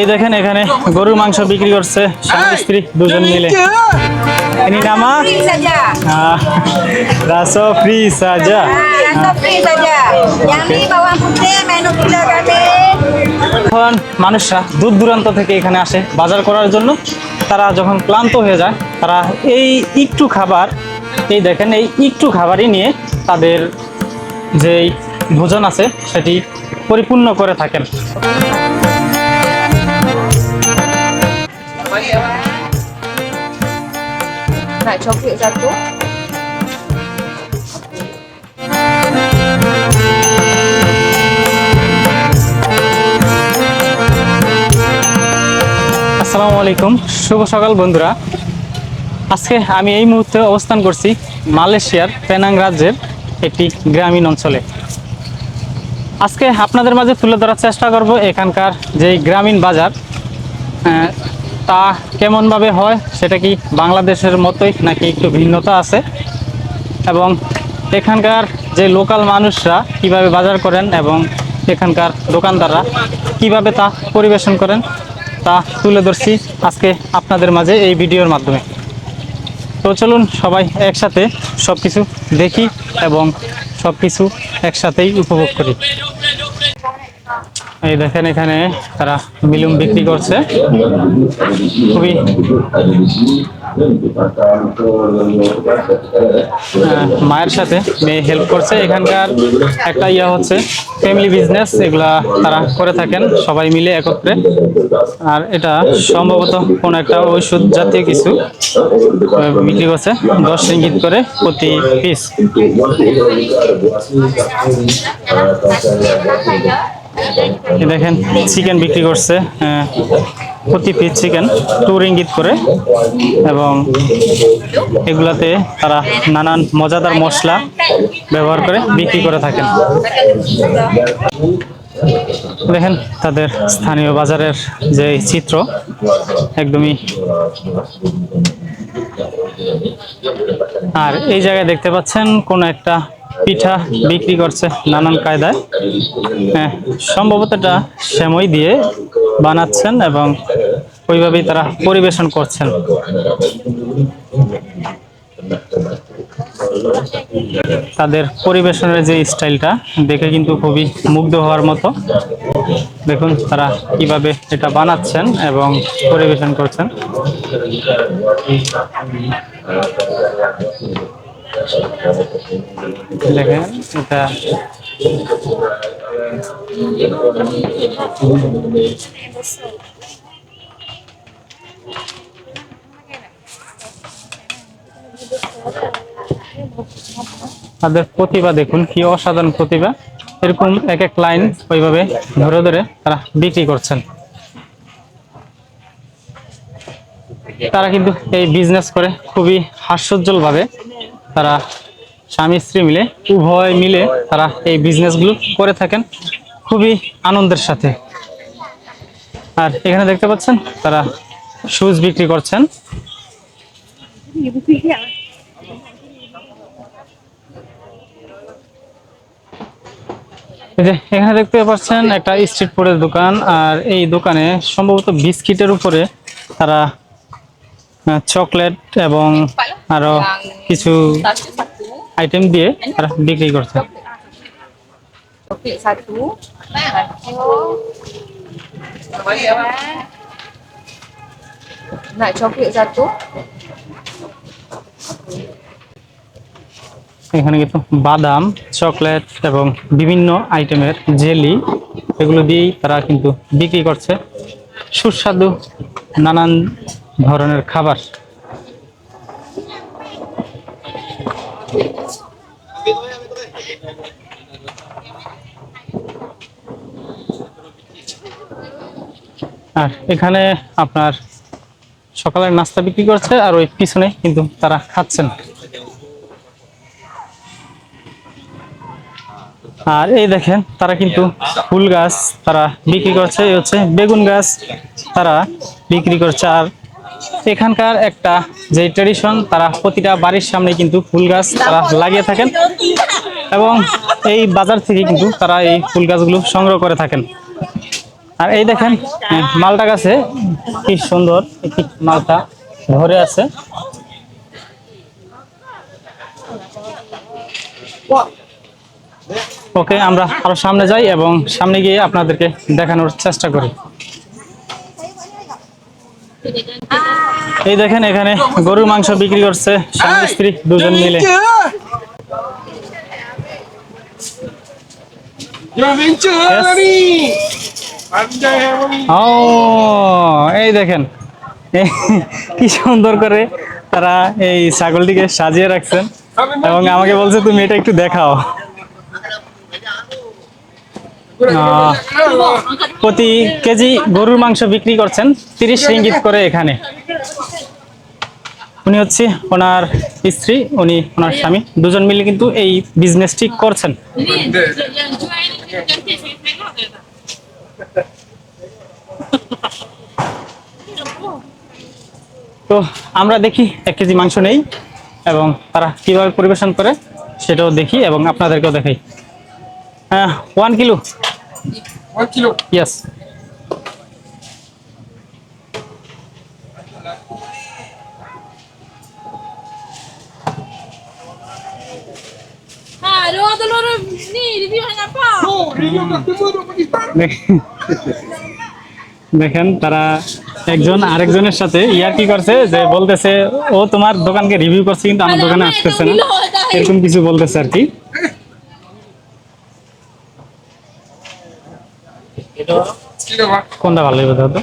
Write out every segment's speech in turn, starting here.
এই দেখেন এখানে গরুর মাংস বিক্রি করছে। স্বামী স্ত্রী দুজন মিলে। মানুষরা দূর দূরান্ত থেকে এখানে আসে। বাজার করার জন্য তারা যখন ক্লান্ত হয়ে যায় তারা এই একটু খাবার এই দেখেন এই একটু খাবারই নিয়ে তাদের যেই ভোজন আছে সেটি পরিপূর্ণ করে থাকেন। satu. আসসালামু আলাইকুম। শুভ সকাল বন্ধুরা। আজকে আমি এই মুহূর্তে অবস্থান করছি মালয়েশিয়ার পেনাং রাজ্যের একটি গ্রামীণ অঞ্চলে। আজকে আপনাদের মাঝে তুলে ধরার চেষ্টা করব এখানকার যে গ্রামীণ বাজার তা কেমনভাবে হয় সেটা কি বাংলাদেশের মতোই নাকি একটু ভিন্নতা আছে? এবং এখানকার যে লোকাল মানুষরা কীভাবে বাজার করেন এবং এখানকার দোকানদাররা কীভাবে তা পরিবেশন করেন, তা তুলে ধরছি আজকে আপনাদের মাঝে এই ভিডিওর মাধ্যমে। তো চলুন সবাই একসাথে সব কিছু দেখি এবং সব কিছু একসাথেই উপভোগ করি। এই দেখেন এখানে তারা মিলুম বিক্রি করছে। খুবই মায়ের সাথে মেয়ে হেল্প করছে। এখানকার একটা ইয়া হচ্ছে ফ্যামিলি বিজনেস এগুলা তারা করে থাকেন সবাই মিলে একত্রে। আর এটা সম্ভবত কোন একটা ঔষধ জাতীয় কিছু বিক্রি করছে দশ ইঙ্গিত করে প্রতি পিস দেখেন চিকেন বিক্রি করছে প্রতি পিস চিকেন টু রিঙ্গিত করে। এবং এগুলাতে তারা নানান মজাদার মশলা ব্যবহার করে বিক্রি করে থাকেন। দেখেন, তাদের স্থানীয় বাজারের যে চিত্র, একদমই আর এই জায়গায় দেখতে পাচ্ছেন, কোন একটা পিঠা বিক্রি করছে নানান কায়দায়। হ্যাঁ সম্ভবত এটা সেমই দিয়ে বানাচ্ছেন এবং ওইভাবেই তারা পরিবেশন করছেন। তাদের পরিবেশনের যে স্টাইলটা দেখে কিন্তু খুবই মুগ্ধ হওয়ার মতো। দেখুন তারা কীভাবে এটা বানাচ্ছেন এবং পরিবেশন করছেন। দেখেন এটা তাদের প্রতিভা দেখুন, কি অসাধারণ প্রতিভা। এরকম এক এক লাইন ওইভাবে ধরে ধরে তারা বিক্রি করছেন। তারা কিন্তু এই বিজনেস করে খুবই হাস্যোজ্জ্বল ভাবে তারা স্বামী স্ত্রী মিলে, উভয় মিলে তারা এই বিজনেসগুলো করে থাকেন। খুবই আনন্দের সাথে। আর এখানে দেখতে পাচ্ছেন, তারা শুজ বিক্রি করছেন। এখানে দেখতে পাচ্ছেন একটা স্ট্রিট ফুডের দোকান, আর এই দোকানে সম্ভবত বিস্কিটের উপরে তারা চকলেট এবং আরও কিছু. আইটেম দিয়ে বিক্রি করছে. এখানে কিন্তু বাদাম চকলেট এবং বিভিন্ন আইটেমের জেলি এগুলো দিয়েই তারা কিন্তু বিক্রি করছে সুস্বাদু নানান ধরনের খাবার। আর এখানে আপনার সকালের নাস্তা বিক্রি করছে আর ওই পিছনে কিন্তু তারা খাচ্ছেন। আর এই দেখেন, তারা কিন্তু ফুল গাছ তারা বিক্রি করছে। এই হচ্ছে বেগুন গাছ তারা বিক্রি করছে। আর এখানকার একটা যে ট্রেডিশন তারা প্রতিটা বাড়ির সামনে কিন্তু ফুল গাছ তারা লাগিয়ে থাকেন এবং এই বাজার থেকে কিন্তু তারা এই ফুল গাছগুলো সংগ্রহ করে থাকেন। আর এই দেখেন মালটা গাছে কি সুন্দর একটি মালটা ধরে আছে। ওকে, আমরা আরও সামনে যাই এবং সামনে গিয়ে আপনাদেরকে দেখানোর চেষ্টা করি। এই দেখেন, এখানে গরুর মাংস বিক্রি করছে স্বামী স্ত্রী দুজন মিলে। এই দেখেন কি সুন্দর করে তারা এই ছাগলটিকে সাজিয়ে রাখছেন এবং আমাকে বলছে, তুমি এটা একটু দেখাও। প্রতি কেজি গরুর মাংস বিক্রি করছেন, তিরিশ রিঙ্গিত করে এখানে। উনি হচ্ছে ওনার স্ত্রী, উনি ওনার স্বামী। দুজন মিলে কিন্তু এই বিজনেসটি করছেন। তো আমরা দেখি এক কেজি মাংস নেই এবং তারা কীভাবে পরিবেশন করে সেটাও দেখি এবং আপনাদেরকেও দেখাই। হ্যাঁ one kilo One kilo. Ah, lo ni review? No, customer Pakistan. দেখেন তারা একজন আরেকজনের সাথে ইয়ার কি করছে যে বলতেছে ও তোমার দোকানকে রিভিউ করছে কিন্তু আমার দোকানে আসতেছে না এরকম কিছু বলতেছে আর কি Kilo ba? কোনটা ভালো হবে দাদা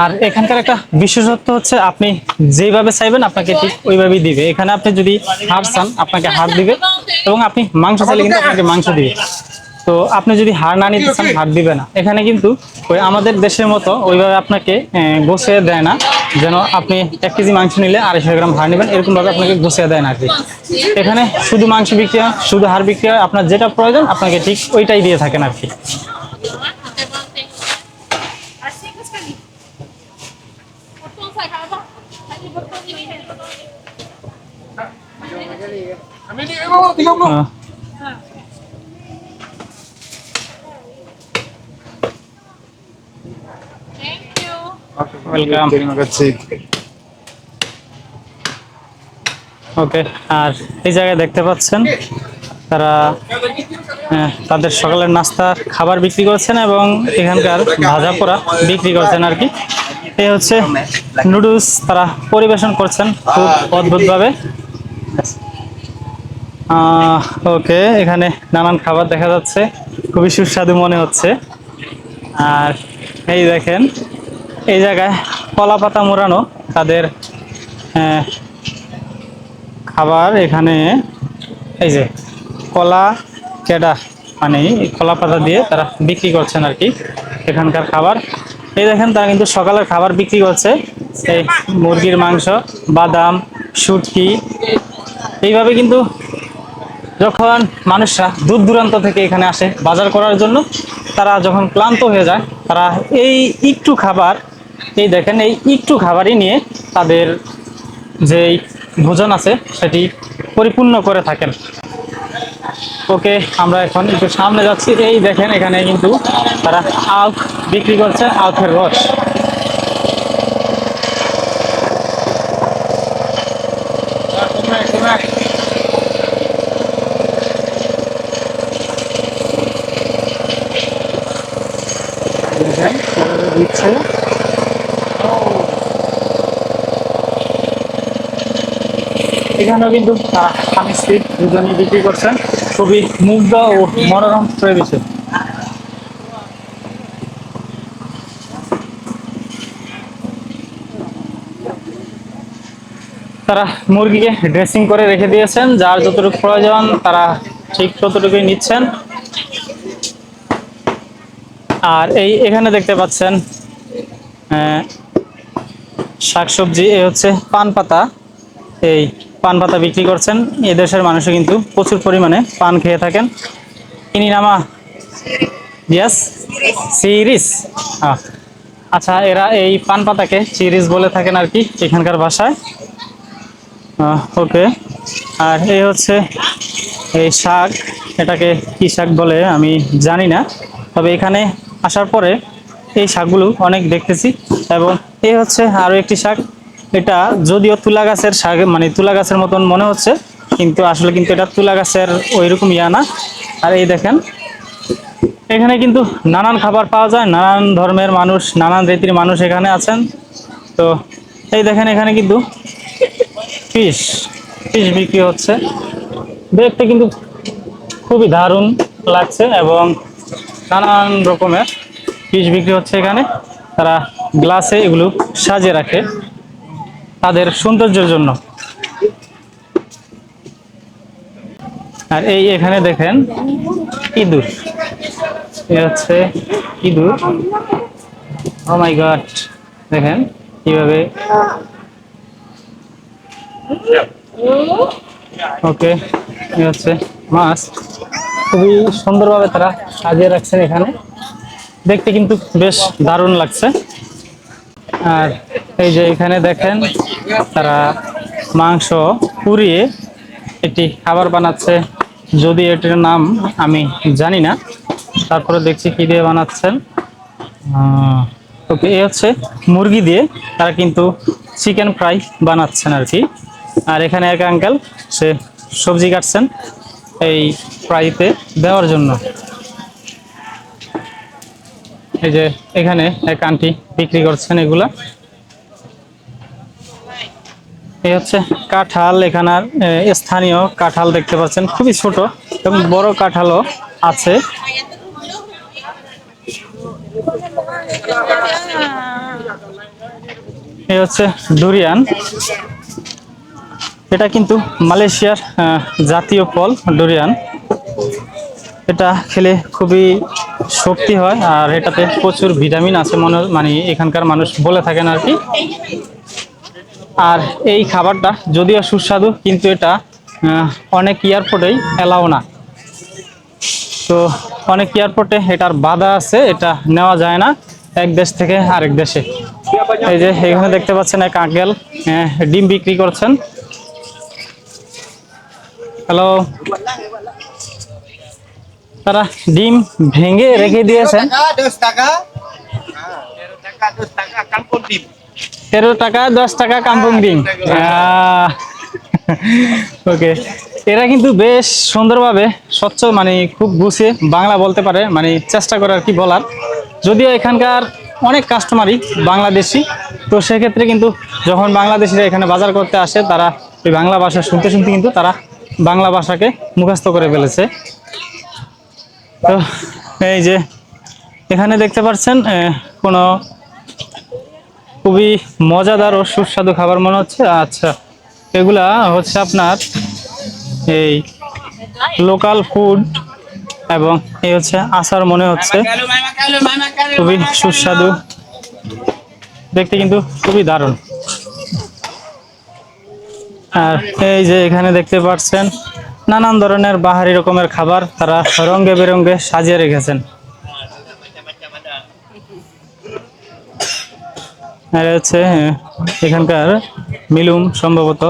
আর এখানকার একটা বিশেষত্ব হচ্ছে আপনি যেভাবে চাইবেন আপনাকে ঠিক ওইভাবেই দিবে। এখানে আপনি যদি হাড় চান, আপনাকে হাড় দিবে এবং আপনি মাংস চাইলে কিন্তু আপনাকে মাংস দিবে। তো আপনি যদি হার না নিতে চান হাড় দিবে না। এখানে কিন্তু ওই আমাদের দেশের মতো ওইভাবে আপনাকে গোছিয়ে দেয় না। যেন আপনি এক কেজি মাংস নিলে আড়াইশো গ্রাম হার নেবেন এরকমভাবে আপনাকে গুছিয়ে দেয় না আর কি। এখানে শুধু মাংস বিক্রি হয় শুধু হার বিক্রি হয় আপনার যেটা প্রয়োজন আপনাকে ঠিক ওইটাই দিয়ে থাকেন আর কি। Asyik Kasih. ওকে আর এই জায়গায় দেখতে পাচ্ছেন তারা তাদের সকালের নাস্তার খাবার বিক্রি করছেন এবং এখানকার ভাজা পোড়া বিক্রি করছেন আর কি। এই হচ্ছে নুডলস তারা পরিবেশন করছেন খুব অদ্ভুতভাবে। ওকে এখানে নানান খাবার দেখা যাচ্ছে। খুবই সুস্বাদু মনে হচ্ছে। আর এই দেখেন এই জায়গায় কলা পাতা মোড়ানো, তাদের খাবার এখানে, এই যে কলা কেডা মানে কলা পাতা দিয়ে তারা বিক্রি করছেন আর কি এখানকার খাবার। এই দেখেন, তারা কিন্তু সকালের খাবার বিক্রি করছে। এই মুরগির মাংস, বাদাম, শুটকি, এইভাবে কিন্তু যখন মানুষরা দূর দূরান্ত থেকে এখানে আসে বাজার করার জন্য, তারা যখন ক্লান্ত হয়ে যায়, তারা এই একটু খাবার এই দেখেন এই একটু খাবারই নিয়ে তাদের যে ভোজন আছে, সেটি পরিপূর্ণ করে থাকেন। ওকে, আমরা এখন একটু সামনে যাচ্ছি। এই দেখেন, এখানে কিন্তু তারা আখ বিক্রি করছে, আখের রস। দিচ্ছে। এখানেও কিন্তু স্বামী স্ত্রী দুজনই বিক্রি করছেন। খুবই মুগ্ধ ও মনোরম পরিবেশে তারা মুরগিকে ড্রেসিং করে রেখে দিয়েছেন। যার যতটুকু প্রয়োজন, তারা ঠিক ততটুকুই নিচ্ছেন। আর এই এখানে দেখতে পাচ্ছেন শাকসবজি এ হচ্ছে পান পাতা। এই পান পাতা বিক্রি করছেন। এদেশের মানুষও কিন্তু প্রচুর পরিমাণে পান খেয়ে থাকেন। ইনি নামা ইয়াস সিরিস আচ্ছা এরা এই পান পাতাকে চিরিস বলে থাকেন আর কি এখানকার ভাষায়। ওকে। আর এই হচ্ছে এই শাক। এটাকে কি শাক বলে আমি জানি না। তবে এখানে আসার পরে এই শাকগুলো অনেক দেখতেছি। এবং এই হচ্ছে আরও একটি শাক। এটা যদিও তুলা গাছের মানে তুলা গাছের মতন মনে হচ্ছে, কিন্তু আসলে কিন্তু এটা তুলা গাছের ওই রকম ইয়া না। আর এই দেখেন, এখানে কিন্তু নানান খাবার পাওয়া যায়, নানান ধর্মের মানুষ, নানান রীতির মানুষ এখানে আছেন। তো এই দেখেন এখানে কিন্তু ফিশ ফিশ বিক্রি হচ্ছে। দেখতে কিন্তু খুবই দারুণ লাগছে এবং নানান রকমের ফিশ বিক্রি হচ্ছে এখানে। তারা গ্লাসে এগুলো সাজিয়ে রাখে। তাদের সৌন্দর্যের জন্য। আর এই এখানে দেখেন, ইঁদুর। এ হচ্ছে ইঁদুর। ও গড দেখেন কীভাবে ওকে হচ্ছে মাছ। খুবই সুন্দরভাবে তারা সাজিয়ে রাখছেন এখানে। দেখতে কিন্তু বেশ দারুণ লাগছে। আর এই যে এখানে দেখেন তারা মাংস পুড়িয়ে একটি খাবার বানাচ্ছে। যদি এটির নাম আমি জানি না, তারপরে দেখছি কি দিয়ে বানাচ্ছেন। ওকে এ হচ্ছে মুরগি দিয়ে তারা কিন্তু চিকেন ফ্রাই বানাচ্ছেন আর কি। আর এখানে এক আঙ্কেল সে সবজি কাটছেন এই ফ্রাইতে দেওয়ার জন্য। এই যে এখানে এক আন্টি বিক্রি করছেন এগুলা। এই হচ্ছে কাঁঠাল এখানার স্থানীয় কাঁঠাল দেখতে পাচ্ছেন। খুবই ছোট এবং বড় কাঁঠালও আছে। এই হচ্ছে ডুরিয়ান এটা কিন্তু মালয়েশিয়ার জাতীয় ফল ডুরিয়ান এটা খেলে খুবই শক্তি হয় আর এটাতে প্রচুর ভিটামিন আছে মনে মানে এখানকার মানুষ বলে থাকেন আর কি। আর এই খাবারটা যদিও সুস্বাদু কিন্তু এটা অনেক এয়ারপোর্টেই এলাও না। তো অনেক এয়ারপোর্টে এটার বাধা আছে এটা নেওয়া যায় না এক দেশ থেকে আরেক দেশে। এই যে এখানে দেখতে পাচ্ছেন এক আঙ্কেল আহ, ডিম বিক্রি করছেন। হ্যালো? তারা ডিম ভেঙে রেখে দিয়েছেন। তেরো টাকা দশ টাকা কাম্পুং ডিম। ওকে। এরা কিন্তু বেশ সুন্দরভাবে স্বচ্ছ মানে খুব গুছিয়ে বাংলা বলতে পারে মানে চেষ্টা করে আর কি বলার। যদিও এখানকার অনেক কাস্টমারই বাংলাদেশি তো সেক্ষেত্রে কিন্তু যখন বাংলাদেশিরা এখানে বাজার করতে আসে তারা ওই বাংলা ভাষা শুনতে শুনতে কিন্তু তারা বাংলা ভাষাকে মুখস্থ করে ফেলেছে। তো এই যে এখানে দেখতে পাচ্ছেন কোনো খুবই মজাদার ও সুস্বাদু খাবার মনে হচ্ছে। আচ্ছা এগুলা হচ্ছে আপনার এই লোকাল ফুড এবং এই হচ্ছে আচার মনে হচ্ছে. খুবই সুস্বাদু। দেখতে কিন্তু খুবই দারুণ। আর এই যে এখানে দেখতে পাচ্ছেন নানান ধরনের বাহারি রকমের খাবার তারা রঙে বেরঙে সাজিয়ে রেখেছেন। আর হচ্ছে এখানকার মিলুম সম্ভবত।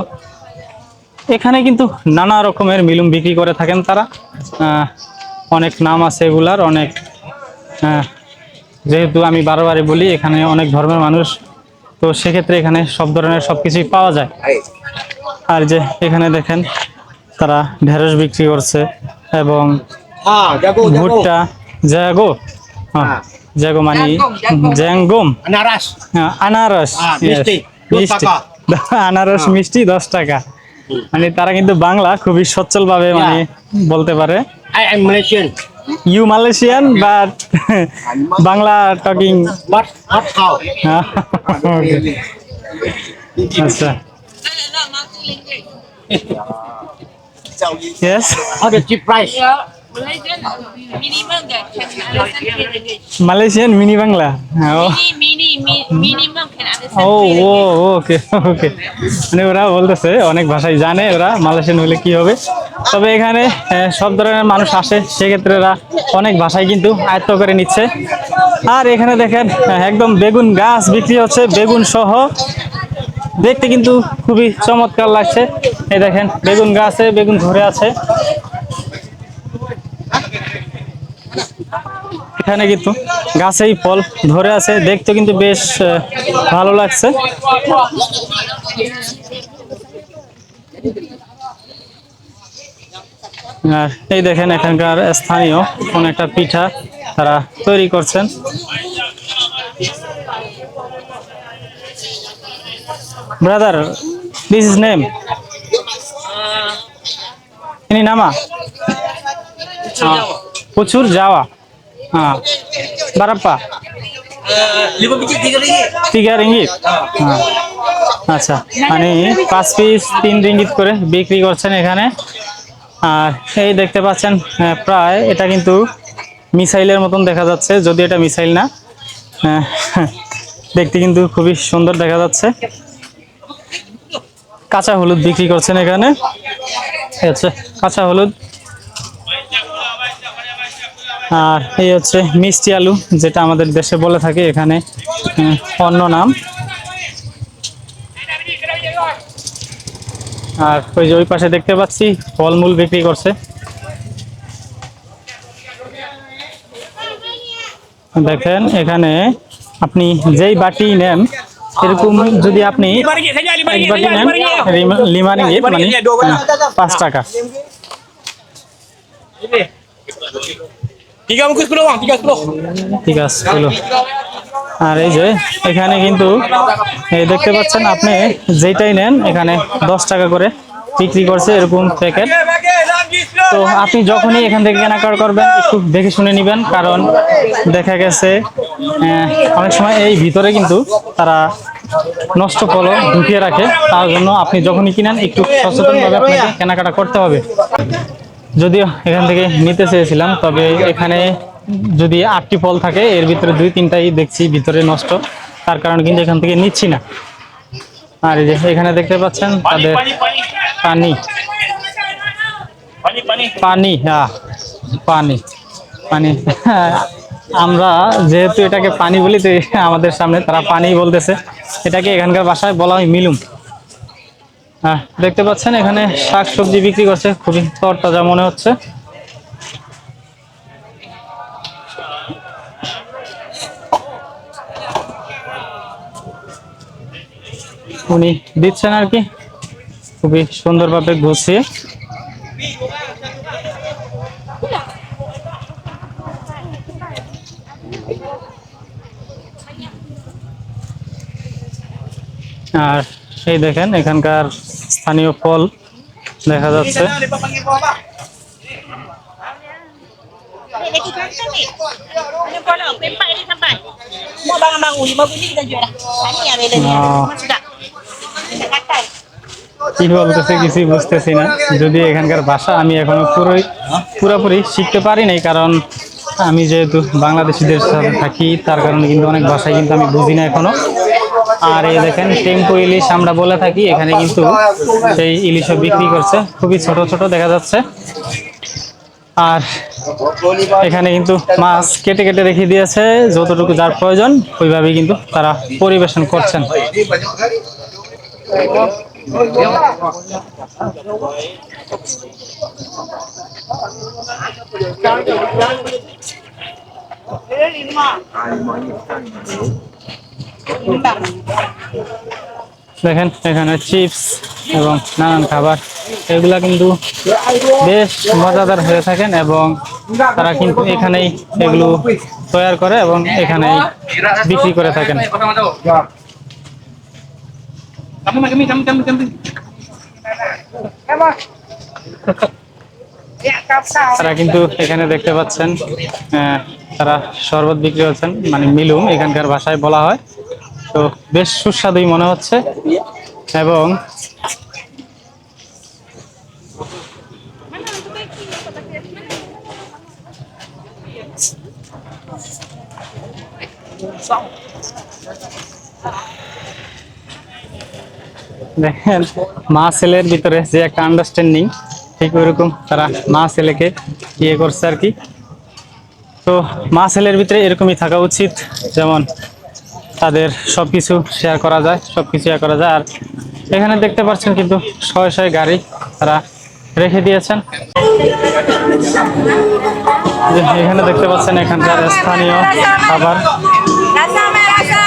এখানে কিন্তু নানা রকমের মিলুম বিক্রি করে থাকেন তারা। অনেক নাম আছে এগুলার অনেক যেহেতু আমি বারবারই বলি এখানে অনেক ধর্মের মানুষ তো সেক্ষেত্রে এখানে সব ধরনের সব কিছুই পাওয়া যায়। আর যে এখানে দেখেন তারা ঢেঁড়স বিক্রি করছে এবং jago. ভুট্টা জ্যাগো হ্যাঁ। মানে জ্যাঙ্গম Anaras. হ্যাঁ, আনারস হ্যাঁ, মিষ্টি, মিষ্টি। আনারস মিষ্টি দশ টাকা। মানে তারা কিন্তু বাংলা খুবই সচ্ছল ভাবে মানে বলতে পারে। I am Malaysian. You Malaysian but Bangla talking? আচ্ছা। Yes. How the cheap price? Malaysian Malaysian mini Bangla O Mini, mini, mi, minimum can understand ও ও ওকে ওকে মানে ওরা বলতেছে অনেক ভাষাই জানে ওরা মালয়েশিয়ান হলে কি হবে। তবে এখানে সব ধরনের মানুষ আসে সেক্ষেত্রে ওরা অনেক ভাষাই কিন্তু আয়ত্ত করে নিচ্ছে। আর এখানে দেখেন একদম বেগুন গাছ বিক্রি হচ্ছে বেগুন সহ। দেখতে কিন্তু খুবই চমৎকার লাগছে। এই দেখেন বেগুন গাছে বেগুন ধরে আছে। এখানে কিন্তু গাছেই ফল ধরে আছে। দেখতে কিন্তু বেশ ভালো লাগছে। আর এই দেখেন এখানকার স্থানীয় কোন একটা পিঠা তারা তৈরি করছেন। Brother this is name ini নামা? প্রচুর Pucur Ringgit. tiga ringgit হ্যাঁ। আচ্ছা মানে পাঁচ পিস তিন রিঙ্গিত করে বিক্রি করছেন এখানে। আর এই দেখতে পাচ্ছেন প্রায় এটা কিন্তু মিসাইলের মতন দেখা যাচ্ছে যদি এটা মিসাইল না। দেখতে কিন্তু খুবই সুন্দর দেখা যাচ্ছে। কাঁচা হলুদ বিক্রি করছেন এখানে। হচ্ছে কাঁচা হলুদ। আর এই হচ্ছে মিষ্টি আলু, যেটা আমাদের দেশে বলে থাকে, এখানে অন্য নাম। আর ওই যে ওই পাশে দেখতে পাচ্ছি, ফলমূল বিক্রি করছে। দেখেন, এখানে আপনি যেই বাটি নেন, এরকম যদি আপনি মানে পাঁচ টাকা। ঠিক আছে আর এই যে, এখানে কিন্তু দেখতে পাচ্ছেন আপনি যেটাই নেন, এখানে দশ টাকা করে বিক্রি করছে এরকম প্যাকেট তো আপনি যখনই এখান থেকে কেনাকাটা করবেন, একটু দেখে শুনে নেবেন, কারণ দেখা গেছে অনেক সময় এই ভিতরে কিন্তু তারা নষ্ট ফল ঢুকিয়ে রাখে। তার জন্য আপনি যখনই কিনেন, একটু সচেতনভাবে আপনাকে কেনাকাটা করতে হবে। যদিও এখান থেকে নিতে চেয়েছিলাম তবে এখানে যদি আটটি ফল থাকে এর ভিতরে দুই তিনটাই দেখছি ভিতরে নষ্ট। তার কারণে কিন্তু এখান থেকে নিচ্ছি না। আর এই যে এখানে দেখতে পাচ্ছেন তাদের পানি পানি। হ্যাঁ পানি। পানি। আমরা যেহেতু এটাকে পানি বলি তো আমাদের সামনে তারা পানি বলতেছে। এটাকে এখানকার ভাষায় বলা হয় মিলুম। হ্যাঁ দেখতে পাচ্ছেন এখানে শাক সবজি বিক্রি করছে। খুবই তরতাজা মনে হচ্ছে। উনি দিচ্ছেন আর কি। খুবই সুন্দরভাবে গুছিয়ে আর এই দেখেন, এখানকার স্থানীয় ফল দেখা যাচ্ছে. কি বলতেছে, কিছুই বুঝতেছি না যদি এখানকার ভাষা আমি এখনও পুরোই পুরোপুরি শিখতে পারি নাই, কারণ আমি যেহেতু বাংলাদেশিদের সাথে থাকি, তার কারণে কিন্তু অনেক ভাষাই কিন্তু আমি বুঝি না এখনও আর এই দেখেন, টেম্পো ইলিশ আমরা বলে থাকি, এখানে কিন্তু সেই ইলিশও বিক্রি করছে। খুবই ছোট ছোট দেখা যাচ্ছে। আর এখানে কিন্তু মাছ কেটে কেটে রেখে দিয়েছে, যতটুকু যার প্রয়োজন, ওইভাবেই কিন্তু তারা পরিবেশন করছেন। দেখেন, এখানে চিপস এবং নানান খাবার এগুলা কিন্তু বেশ মজাদার হয়ে থাকেন এবং তারা কিন্তু এখানেই এগুলো তৈরি করে এবং এখানেই বিক্রি করে থাকেন. তারা কিন্তু এখানে দেখতে পাচ্ছেন তারা শরবত বিক্রি করছেন মানে মিলুম, এখানকার ভাষায় বলা হয় তো বেশ সুস্বাদুই মনে হচ্ছে। এবং দেখেন, মা ছেলের ভিতরে যে একটা আন্ডারস্ট্যান্ডিং ঠিক ওইরকম তারা মা ছেলেকে ইয়ে করছে আর কি। তো মা ছেলের ভিতরে এরকমই থাকা উচিত, যেমন তাদের সব কিছু শেয়ার করা যায় সব কিছু শেয়ার করা যায়। আর এখানে দেখতে পাচ্ছেন কিন্তু শয়ে শয়ে গাড়ি তারা রেখে দিয়েছেন। এখানে দেখতে পাচ্ছেন এখানকার স্থানীয় খাবার। mai rasa.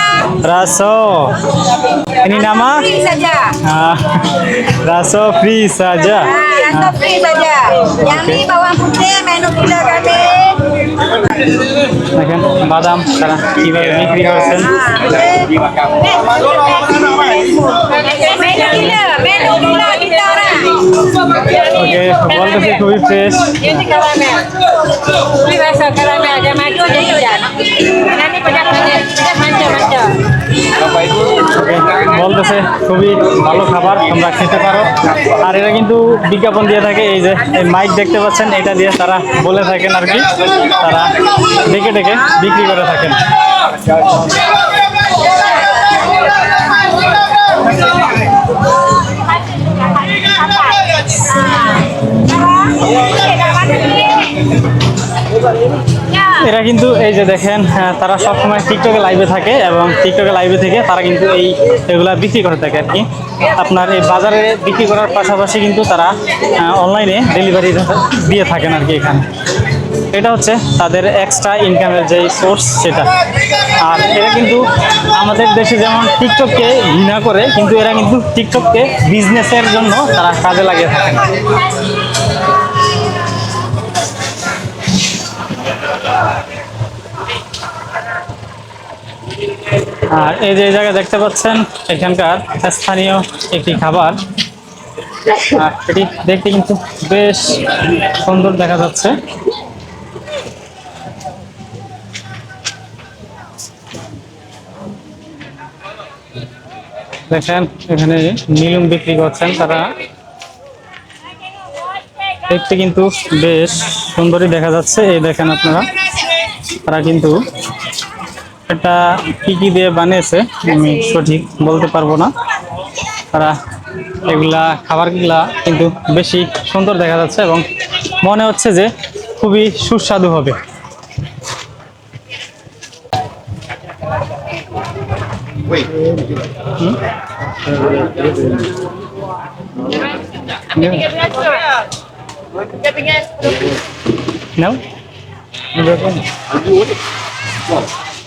রাসো free nama Free saja. Ah, raso free saja Ah, rasa free saja. Yang ni bawang putih menu gula kami. দেখেন বাদাম তারা কিভাবে বিক্রি করেছেন Menu gula, menu gula kita orang. Okay বলতেছে খুবই fresh Ini karamel. Ini rasa karamel ada madu ada tidak. Nanti pedas manis, pedas manja-manja. বলতেছে, খুবই ভালো খাবার, তোমরা খেতে পারো। আর এরা কিন্তু বিজ্ঞাপন দিয়ে থাকে, এই যে, এই মাইক দেখতে পাচ্ছেন, এটা দিয়ে তারা বলে থাকেন আর কি। তারা ডেকে ডেকে বিক্রি করে থাকেন। এরা কিন্তু এই যে দেখেন তারা সবসময় টিকটকে লাইভে থাকে এবং টিকটকে লাইভে থেকে তারা কিন্তু এই এগুলা বিক্রি করে থাকে আর কি। আপনার এই বাজারে বিক্রি করার পাশাপাশি কিন্তু তারা অনলাইনে ডেলিভারি দিয়ে থাকেন আর কি এখানে। এটা হচ্ছে তাদের এক্সট্রা ইনকামের যে সোর্স সেটা। আর এরা কিন্তু আমাদের দেশে যেমন টিকটককে ঘৃণা করে, কিন্তু এরা কিন্তু টিকটককে বিজনেসের জন্য তারা কাজে লাগিয়ে থাকেন। আর এই যে এই জায়গায় দেখতে পাচ্ছেন, এখানকার স্থানীয় একটি খাবার। আর এটি দেখতে কিন্তু বেশ সুন্দর দেখা যাচ্ছে। দেখেন, এখানে নীলুম বিক্রি করছেন তারা। দেখতে কিন্তু বেশ সুন্দরই দেখা যাচ্ছে, এই দেখেন আপনারা। তারা কিন্তু এটা কি কি দিয়ে বানিয়েছে, আমি সঠিক বলতে পারব না। তারা এগুলা খাবারগুলা কিন্তু বেশি সুন্দর দেখা যাচ্ছে এবং মনে হচ্ছে যে খুবই সুস্বাদু হবে। নাও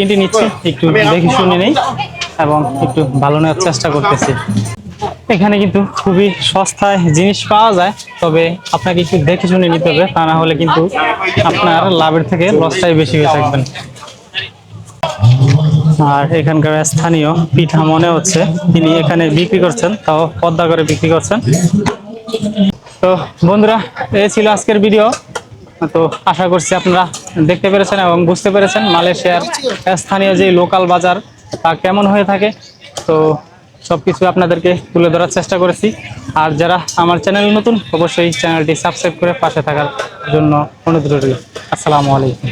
তিনটে নিচ্ছি, একটু দেখে শুনে নেই এবং একটু ভালো নেওয়ার চেষ্টা করতেছি। এখানে কিন্তু খুবই সস্তায় জিনিস পাওয়া যায়, তবে আপনাকে একটু দেখে শুনে নিতে হবে, তা না হলে কিন্তু আপনার লাভের থেকে লসটাই বেশি হয়ে থাকবেন আর এখানকার স্থানীয় পিঠা মনে হচ্ছে, তিনি এখানে বিক্রি করছেন, তাও পদ্মা করে বিক্রি করছেন। তো বন্ধুরা এই ছিল আজকের ভিডিও। তো আশা করছি আপনারা দেখতে পেরেছেন এবং বুঝতে পেরেছেন মালয়েশিয়ার স্থানীয় যে লোকাল বাজার, তা কেমন হয়ে থাকে। তো সব কিছু আপনাদেরকে তুলে ধরার চেষ্টা করেছি। আর যারা আমার চ্যানেল নতুন, অবশ্যই চ্যানেলটি সাবস্ক্রাইব করে পাশে থাকার জন্য অনুরোধ রইল। আসসালামু আলাইকুম।